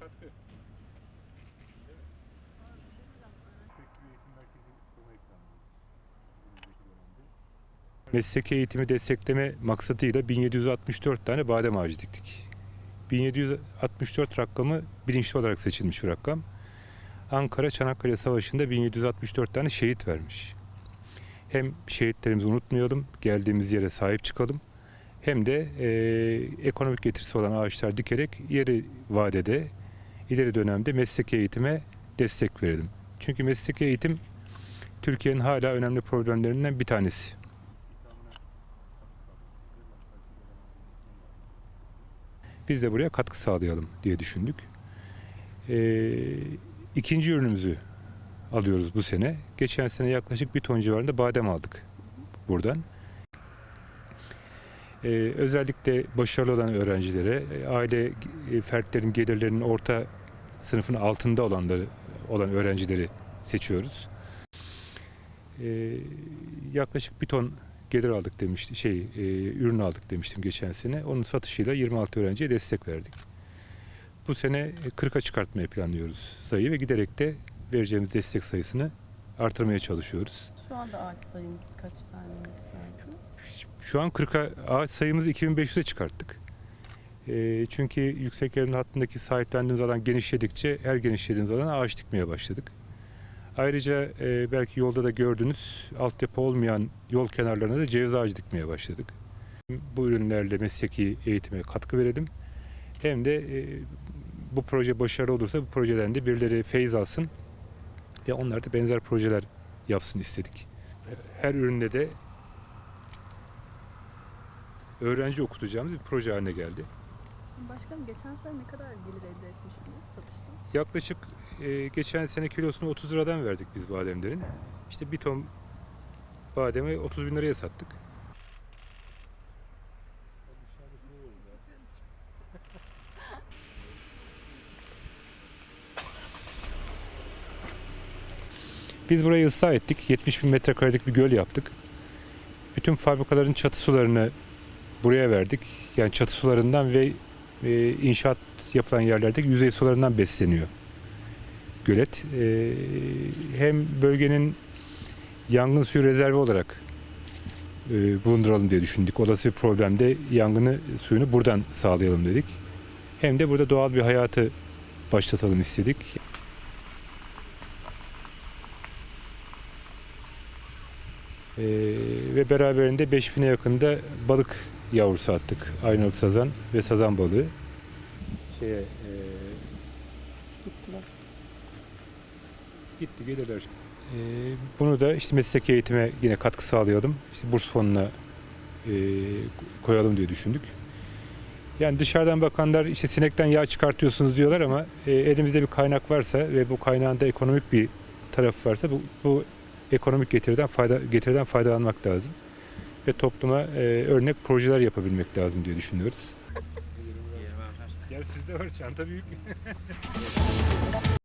katkı. Mesleki eğitimi destekleme maksadıyla 1764 tane badem ağacı diktik. 1764 rakamı bilinçli olarak seçilmiş bir rakam. Ankara Çanakkale Savaşı'nda 1764 tane şehit vermiş. Hem şehitlerimizi unutmayalım, geldiğimiz yere sahip çıkalım. Hem de e, ekonomik getirisi olan ağaçlar dikerek ileri vadede, ileri dönemde mesleki eğitime destek verelim. Çünkü mesleki eğitim Türkiye'nin hala önemli problemlerinden bir tanesi. Biz de buraya katkı sağlayalım diye düşündük. Ee, ikinci ürünümüzü alıyoruz bu sene. Geçen sene yaklaşık bir ton civarında badem aldık buradan. Ee, özellikle başarılı olan öğrencilere, aile e, fertlerin gelirlerinin orta sınıfın altında olanları olan öğrencileri seçiyoruz. Ee, yaklaşık bir ton gelir aldık demişti, şey e, ürün aldık demiştim geçen sene. Onun satışıyla 26 öğrenciye destek verdik. Bu sene 40'a çıkartmaya planlıyoruz sayıyı ve giderek de vereceğimiz destek sayısını artırmaya çalışıyoruz. Şu anda ağaç sayımız kaç tane yükseldi? Şu an 40'a ağaç sayımızı 2500'e çıkarttık. E, çünkü yüksek verimli hattındaki sahiplendiğimiz alan genişledikçe her genişlediğimiz alana ağaç dikmeye başladık. Ayrıca e, belki yolda da gördünüz altyapı olmayan yol kenarlarına da ceviz ağacı dikmeye başladık. Bu ürünlerle mesleki eğitime katkı verelim. Hem de e, bu proje başarılı olursa bu projeden de birileri feyiz alsın ve onlar da benzer projeler yapsın istedik. Her üründe de öğrenci okutacağımız bir proje haline geldi. Başkanım geçen sene ne kadar gelir elde etmiştiniz satıştan? Yaklaşık e, geçen sene kilosunu 30 liradan verdik biz bademlerin. İşte bir ton bademi 30 bin liraya sattık. Biz burayı ıslah ettik. 70 bin metrekarelik bir göl yaptık. Bütün fabrikaların çatı sularını buraya verdik. Yani çatı sularından ve e, inşaat yapılan yerlerdeki yüzey sularından besleniyor gölet. E, hem bölgenin yangın suyu rezervi olarak e, bulunduralım diye düşündük. Olası bir problemde yangını suyunu buradan sağlayalım dedik. Hem de burada doğal bir hayatı başlatalım istedik. E, ve beraberinde 5000'e yakında balık yavrusu attık. Aynalı sazan ve sazan balığı. Şeye, e, Gittiler. gitti gelirler. Ee, bunu da işte mesleki eğitime yine katkı sağlayalım. İşte burs fonuna e, koyalım diye düşündük. Yani dışarıdan bakanlar işte sinekten yağ çıkartıyorsunuz diyorlar ama e, elimizde bir kaynak varsa ve bu kaynağın da ekonomik bir tarafı varsa bu, bu ekonomik getiriden fayda getiriden faydalanmak lazım. Ve topluma e, örnek projeler yapabilmek lazım diye düşünüyoruz. Gel sizde var çanta büyük.